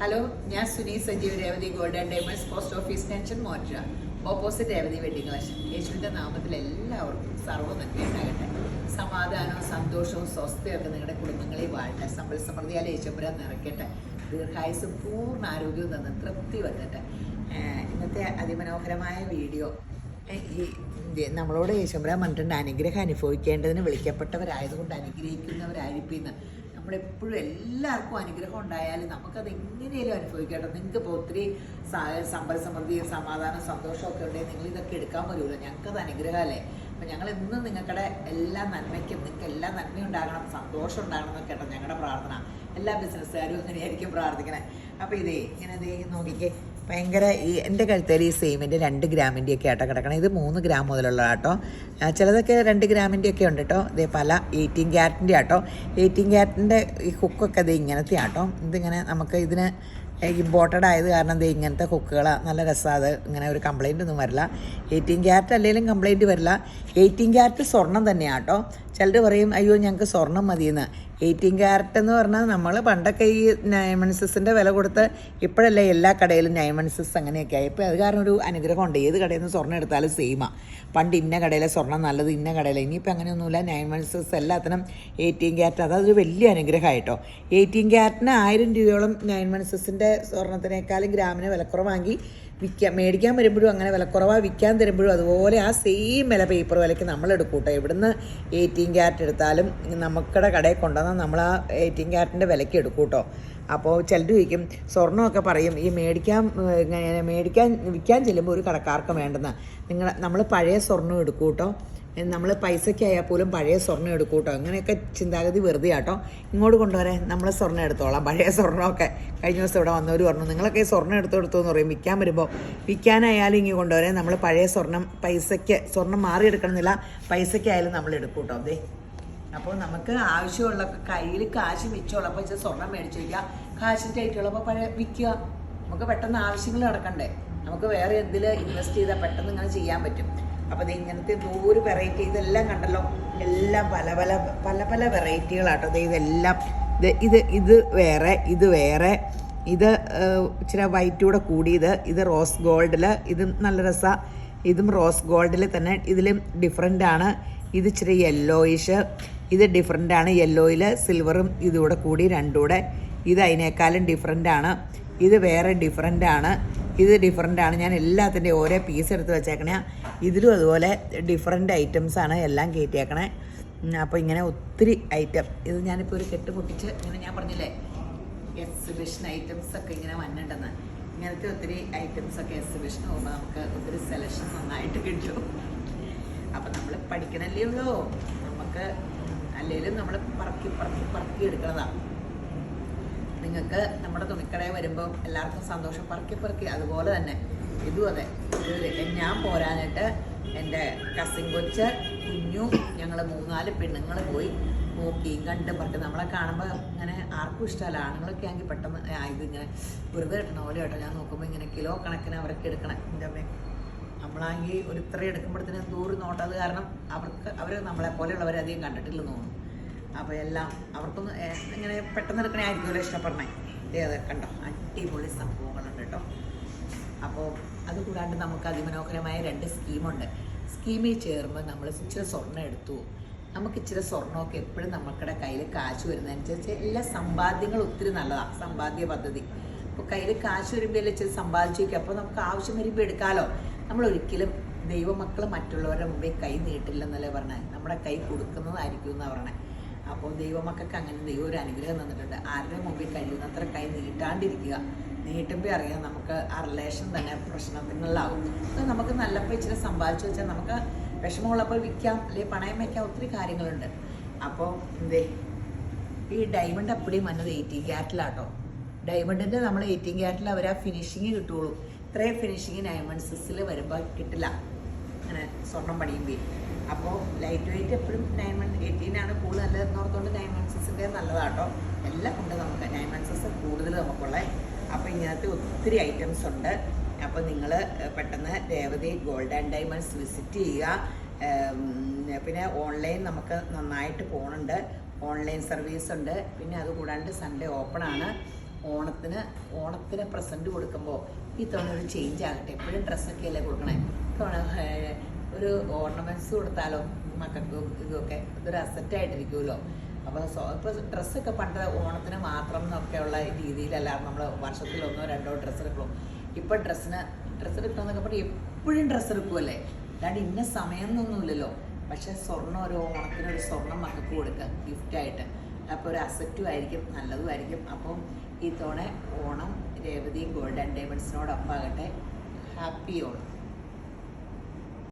Hello ഞാൻ Suni Sajeev Revathi golden and diamonds post office junction മോറ്റ opposite Revathi wedding collection. യേശുവിന്റെ നാമത്തിൽ എല്ലാവർക്കും സർവ നന്മയുണ്ടാകട്ടെ സമാധാനവും സന്തോഷവും സ്വസ്ഥയൊക്കെ നിങ്ങളുടെ കുടുംബങ്ങളിൽ വാഴട്ടെ. സമ്പൽ സമൃദ്ധിയാൽ യേശുപുരം നിറയ്ക്കട്ടെ. ദീർഘായുസ് പൂർണ ആരോഗ്യവും തന്ന് തൃപ്തി വന്നിട്ട്. ഇന്നത്തെ അതിമനോഹരമായ വീഡിയോ ഈ നമ്മളോട് യേശുപുരം പറഞ്ഞിട്ടുണ്ട് അനുഗ്രഹം അനുഭവിക്കേണ്ടതിന് വിളിക്കപ്പെട്ടവരായതുകൊണ്ട് അനുഗ്രഹിക്കുന്നവരായിരിക്കുന്ന നമ്മളെപ്പോഴും എല്ലാവർക്കും അനുഗ്രഹം ഉണ്ടായാലും നമുക്കത് എങ്ങനെയും അനുഭവിക്കട്ടെ. നിങ്ങൾക്ക് ഇപ്പോൾ ഒത്തിരി സമ്പൽ സമൃദ്ധിയും സമാധാനം സന്തോഷമൊക്കെ ഉണ്ടെങ്കിൽ നിങ്ങൾ ഇതൊക്കെ എടുക്കാൻ വരുമല്ലോ ഞങ്ങൾക്കത് അനുഗ്രഹമല്ലേ? അപ്പം ഞങ്ങൾ എന്നും നിങ്ങളുടെ എല്ലാ നന്മയ്ക്കും നിങ്ങൾക്ക് എല്ലാ നന്മയും ഉണ്ടാകണം സന്തോഷം ഉണ്ടാകണം എന്നൊക്കെ കേട്ടോ ഞങ്ങളുടെ പ്രാർത്ഥന. എല്ലാ ബിസിനസ്സുകാരും അങ്ങനെയായിരിക്കും പ്രാർത്ഥിക്കണേ. അപ്പോൾ ഇതേ ഇങ്ങനെ ദേ നോക്കിക്കേ. ഭയങ്കര ഈ എന്റെ കഴുത്തേൽ ഈ സെയിമിന്റെ രണ്ട് ഗ്രാമിന്റെ ഒക്കെ ആട്ടോ കിടക്കണം. ഇത് മൂന്ന് ഗ്രാം മുതലുള്ള കേട്ടോ ചിലതൊക്കെ രണ്ട് ഗ്രാമിന്റെ ഒക്കെ ഉണ്ട് കേട്ടോ ഇതേ പല എയ്റ്റീൻ ക്യാരറ്റിന്റെ ആട്ടോ. എയ്റ്റീൻ ക്യാരറ്റിന്റെ ഈ ഹുക്കൊക്കെ ഇത് ഇങ്ങനത്തെ ആട്ടോ. ഇതിങ്ങനെ നമുക്ക് ഇതിന് ഇമ്പോർട്ടഡ് ആയത് കാരണം ഇത് ഇങ്ങനത്തെ കുക്കുകളാണ് നല്ല രസമാണ് അത്. ഇങ്ങനെ ഒരു കംപ്ലൈന്റ് ഒന്നും വരില്ല. എയ്റ്റീൻ ക്യാരറ്റ് അല്ലെങ്കിലും കംപ്ലൈന്റ് വരില്ല. എയ്റ്റീൻ ക്യാരറ്റ് സ്വർണം തന്നെയാണ് കേട്ടോ ചിലർ പറയും അയ്യോ ഞങ്ങൾക്ക് സ്വർണം മതിയെന്ന്. എയ്റ്റീൻ ക്യാരറ്റ് എന്ന് പറഞ്ഞാൽ നമ്മൾ പണ്ടൊക്കെ ഈ നയമൺസസിന്റെ വില കൊടുത്ത് ഇപ്പോഴല്ലേ എല്ലാ കടയിലും നയമൺസസ് അങ്ങനെയൊക്കെ ആയി. ഇപ്പോൾ അത് കാരണം ഒരു അനുഗ്രഹമുണ്ട് ഏത് കടയിൽ നിന്ന് സ്വർണം എടുത്താലും സെയിമാണ് പണ്ട് ഇന്ന കടയിലെ സ്വർണം നല്ലത് ഇന്ന കടയിലെ. ഇനിയിപ്പോൾ അങ്ങനെയൊന്നുമില്ല. നയമൺസസ് എല്ലാത്തിനും എയ്റ്റീൻ ക്യാരറ്റ് അതൊരു വലിയ അനുഗ്രഹമായിട്ടോ. എയ്റ്റീൻ ക്യാരറ്റിന് ആയിരം രൂപയോളം നൈമൺസിന്റെ സ്വർണത്തിനേക്കാളും ഗ്രാമിന് വിലക്കുറവാക്കി വിൽക്കാൻ മേടിക്കാൻ വരുമ്പോഴും അങ്ങനെ വില കുറവാണ് വിൽക്കാൻ തരുമ്പോഴും അതുപോലെ ആ സെയിം വില പേപ്പർ വിലയ്ക്ക് നമ്മൾ എടുക്കൂട്ടോ ഇവിടുന്ന് എയ്റ്റീൻ ക്യാരറ്റ് എടുത്താലും നമുക്കടെ കടയിൽ കൊണ്ടുവന്നാൽ നമ്മൾ ആ എയ്റ്റീൻ ക്യാരറ്റിന്റെ വിലയ്ക്ക് എടുക്കൂട്ടോ അപ്പോൾ ചിലർ ചോദിക്കും സ്വർണമൊക്കെ പറയും ഈ മേടിക്കാൻ മേടിക്കാൻ വിൽക്കാൻ ചെല്ലുമ്പോൾ ഒരു കടക്കാർക്ക് വേണ്ടെന്ന്. നിങ്ങൾ നമ്മൾ പഴയ സ്വർണം എടുക്കൂട്ടോ നമ്മൾ പൈസയ്ക്കായാൽ പോലും പഴയ സ്വർണം എടുക്കൂട്ടോ അങ്ങനെയൊക്കെ ചിന്താഗതി വെറുതെ ആട്ടോ ഇങ്ങോട്ട് കൊണ്ടുവരെ നമ്മൾ സ്വർണം എടുത്തോളാം. പഴയ സ്വർണമൊക്കെ കഴിഞ്ഞ ദിവസം ഇവിടെ വന്നവർ പറഞ്ഞു നിങ്ങളൊക്കെ സ്വർണം എടുത്തു എടുത്തു എന്ന് പറയും. വിൽക്കാൻ വരുമ്പോൾ വിൽക്കാനായാലും ഇങ്ങനെ കൊണ്ടുവരെ നമ്മൾ പഴയ സ്വർണം പൈസയ്ക്ക് സ്വർണം മാറി എടുക്കണമെന്നില്ല പൈസയ്ക്കായാലും നമ്മൾ എടുക്കും കേട്ടോ അതെ അപ്പോൾ നമുക്ക് ആവശ്യമുള്ള കയ്യിൽ കാശ് മിച്ചമുള്ളപ്പോൾ ഇച്ചിരി സ്വർണം മേടിച്ച് വയ്ക്കുക കാശിന്റെ ആയിട്ടുള്ളപ്പോൾ പഴയ വിൽക്കുക. നമുക്ക് പെട്ടെന്ന് ആവശ്യങ്ങൾ നടക്കണ്ടേ. നമുക്ക് വേറെ എന്തിൽ ഇൻവെസ്റ്റ് ചെയ്താൽ പെട്ടെന്ന് ഇങ്ങനെ ചെയ്യാൻ പറ്റും. അപ്പോൾ ഇത് ഇങ്ങനത്തെ നൂറ് വെറൈറ്റി ഇതെല്ലാം കണ്ടല്ലോ. എല്ലാം പല പല പല പല വെറൈറ്റികളാട്ടോ ദേ ഇതെല്ലാം. ഇത് ഇത് ഇത് വേറെ ഇത് വേറെ. ഇത് ഇച്ചിരി വൈറ്റ് കൂടെ കൂടിയത്. ഇത് റോസ് ഗോൾഡിൽ ഇതും നല്ല രസമാണ് ഇതും റോസ് ഗോൾഡിൽ തന്നെ. ഇതിലും ഡിഫറെന്റ് ആണ്. ഇത് ഇച്ചിരി യെല്ലോയിഷ് ഇത് ഡിഫറെന്റ് ആണ്. യെല്ലോയിൽ സിൽവറും ഇതുകൂടെ കൂടി രണ്ടുകൂടെ ഇത് അതിനേക്കാളും ഡിഫറെന്റ് ആണ്. ഇത് വേറെ ഡിഫറെന്റ് ആണ്. ഇത് ഡിഫറെന്റ് ആണ്. ഞാൻ എല്ലാത്തിന്റെയും ഓരോ പീസ് എടുത്ത് വെച്ചേക്കണേ. ഇതിലും അതുപോലെ ഡിഫറെന്റ് ഐറ്റംസ് ആണ് എല്ലാം കയറ്റിയേക്കണേ അപ്പോൾ ഇങ്ങനെ ഒത്തിരി ഐറ്റം ഇത് ഞാനിപ്പോൾ ഒരു കെട്ട് പൊട്ടിച്ച് ഇങ്ങനെ ഞാൻ പറഞ്ഞില്ലേ? എക്സിബിഷൻ ഐറ്റംസ് ഒക്കെ ഇങ്ങനെ വന്നിട്ടുണ്ടെന്ന്. ഇങ്ങനത്തെ ഒത്തിരി ഐറ്റംസ് ഒക്കെ എക്സിബിഷൻ പോകുമ്പോൾ നമുക്ക് ഒത്തിരി സെലക്ഷൻ നന്നായിട്ട് കിട്ടും. അപ്പം നമ്മൾ പഠിക്കണല്ലേ ഉള്ളൂ. നമുക്ക് അല്ലെങ്കിലും നമ്മൾ പറക്കി പറക്കി പറക്കി എടുക്കണതാണ് നിങ്ങൾക്ക് നമ്മുടെ തുണിക്കടയിൽ വരുമ്പോൾ എല്ലാവർക്കും സന്തോഷം പറക്കി പറക്കി. അതുപോലെ തന്നെ ഇതും അതെ. ഞാൻ പോരാനായിട്ട് എന്റെ കസിൻ കൊച്ച് കുഞ്ഞു ഞങ്ങൾ മൂന്നാൽ പെണ്ണുങ്ങൾ പോയി നോക്കിയും കണ്ട് പറഞ്ഞു നമ്മളെ കാണുമ്പോൾ ഇങ്ങനെ ആർക്കും ഇഷ്ടമല്ല. ആണുങ്ങളൊക്കെ ആണെങ്കിൽ പെട്ടെന്ന് ഇതിങ്ങനെ വെറുതെ കിട്ടണ പോലെ കേട്ടോ. ഞാൻ നോക്കുമ്പോൾ ഇങ്ങനെ കിലോ കണക്കിന് അവർക്ക് എടുക്കണം. എന്റെ അമ്മേ നമ്മളാണെങ്കിൽ ഒരു ഇത്ര എടുക്കുമ്പോഴത്തേനും ദൂരം നോട്ടത് കാരണം അവർക്ക് അവർ നമ്മളെ പോലെയുള്ളവരധികം കണ്ടിട്ടില്ലെന്ന് തോന്നുന്നു. അപ്പോൾ എല്ലാം അവർക്കൊന്ന് ഇങ്ങനെ പെട്ടെന്ന് എടുക്കണേ ആയിരിക്കുമല്ലോ ഇഷ്ടപ്പെടണേ. ദേ കണ്ടോ? അടിപൊളി സംഭവങ്ങളുണ്ട് കേട്ടോ. അപ്പോൾ അതുകൂടാണ്ട് നമുക്ക് അതിമനോഹരമായ രണ്ട് സ്കീമുണ്ട്. സ്കീമിൽ ചേർമ്പോൾ നമ്മൾ ഇച്ചിരി സ്വർണം എടുത്തു. നമുക്ക് ഇച്ചിരി സ്വർണമൊക്കെ എപ്പോഴും നമ്മളുടെ കയ്യിൽ കാശ് വരുന്നതനുസരിച്ച് എല്ലാ സമ്പാദ്യങ്ങളും ഒത്തിരി നല്ലതാണ് സമ്പാദ്യ പദ്ധതി. അപ്പോൾ കയ്യിൽ കാശ് വരുമ്പോൾ ഇച്ചിരി സമ്പാദിച്ചു വയ്ക്കുക അപ്പോൾ നമുക്ക് ആവശ്യം വരുമ്പോൾ എടുക്കാമല്ലോ നമ്മൾ ഒരിക്കലും ദൈവമക്കൾ മറ്റുള്ളവരുടെ മുമ്പേ കൈ നീട്ടില്ലെന്നല്ലേ പറഞ്ഞത് നമ്മുടെ കൈ കൊടുക്കുന്നതായിരിക്കും എന്നാണ് പറഞ്ഞത് അപ്പോൾ ദൈവമക്കൾക്ക് അങ്ങനെ ദൈവം ഒരു അനുഗ്രഹം തന്നിട്ടുണ്ട്. ആരുടെ മുമ്പിൽ കഴിയുന്നത്ര കൈ നീട്ടാണ്ടിരിക്കുക. നീട്ടുമ്പോൾ അറിയാം നമുക്ക് ആ റിലേഷൻ തന്നെ പ്രശ്നങ്ങളിലാവും അത് നമുക്ക് നല്ലപ്പോൾ ഇച്ചിരി സമ്പാദിച്ചു വെച്ചാൽ നമുക്ക് വിഷമമുള്ളപ്പോൾ വിൽക്കാം അല്ലെങ്കിൽ പണയം വയ്ക്കാം ഒത്തിരി കാര്യങ്ങളുണ്ട്. അപ്പോൾ എന്തേ? ഈ ഡയമണ്ട് അപ്പടിയും വന്നത് എയ്റ്റീൻ ക്യാരറ്റിലാട്ടോ ഡയമണ്ടിന്റെ നമ്മൾ എയ്റ്റീൻ ക്യാരറ്റിൽ അവർ ആ ഫിനിഷിങ് കിട്ടുള്ളൂ. ഇത്രയും ഫിനിഷിങ് ഡയമണ്ട് സിസിൽ വരുമ്പോൾ കിട്ടില്ല. അങ്ങനെ സ്വർണം പണിയുമ്പോൾ അപ്പോൾ ലൈറ്റ് വെയിറ്റ് എപ്പോഴും നയൻ വൺ എയ്റ്റീനാണ് കൂടുതൽ നല്ലതെന്ന് ഓർത്തുകൊണ്ട് നയൻ വൺ സിക്സിന്റെ നല്ലതാട്ടോ. എല്ലാം ഉണ്ട് നമുക്ക്. നയൻ വൺ സിക്സ് കൂടുതൽ നമുക്കുള്ളത് അപ്പോൾ ഇങ്ങനത്തെ ഒത്തിരി ഐറ്റംസ് ഉണ്ട്. അപ്പോൾ നിങ്ങൾ പെട്ടെന്ന് Revathi gold and diamonds visit ചെയ്യുക. പിന്നെ ഓൺലൈൻ നമുക്ക് നന്നായിട്ട് പോകുന്നുണ്ട് ഓൺലൈൻ സർവീസ് ഉണ്ട്. പിന്നെ അതുകൂടാണ്ട് സൺഡേ ഓപ്പൺ ആണ്. ഓണത്തിന് ഓണത്തിന് പ്രസന്റ് കൊടുക്കുമ്പോൾ ഈ തവണ ഒരു ചേഞ്ച് ആകട്ടെ. എപ്പോഴും ഡ്രസ്സൊക്കെ അല്ലേ കൊടുക്കണേ? ഏർ, ഒരു ഓർണമെന്റ്സ് കൊടുത്താലോ മക്കൾക്ക് ഇതൊക്കെ ഇതൊരു അസറ്റായിട്ടിരിക്കുമല്ലോ അപ്പോൾ ഇപ്പോൾ ഡ്രസ്സൊക്കെ പണ്ട് ഓണത്തിന് മാത്രം എന്നൊക്കെയുള്ള രീതിയിലല്ല നമ്മൾ വർഷത്തിൽ ഒന്നോ രണ്ടോ ഡ്രസ്സ് എടുക്കുള്ളൂ. ഇപ്പോൾ ഡ്രസ്സിന് ഡ്രസ്സ് എടുക്കണമെന്നൊക്കെ പറഞ്ഞാൽ എപ്പോഴും ഡ്രസ്സ് എടുക്കുമല്ലേ അല്ലാണ്ട് ഇന്ന സമയം എന്നൊന്നുമില്ലല്ലോ പക്ഷേ സ്വർണം ഒരു ഓണത്തിന് ഒരു സ്വർണം മക്കൾക്ക് കൊടുക്കുക ഗിഫ്റ്റായിട്ട് അപ്പോൾ ഒരു അസറ്റും ആയിരിക്കും നല്ലതും ആയിരിക്കും. അപ്പം ഈ തവണ ഓണം രേവതി ഗോൾഡൻ ഡയമണ്ട്സിനോടൊപ്പം ആകട്ടെ. ഹാപ്പി ഓണം.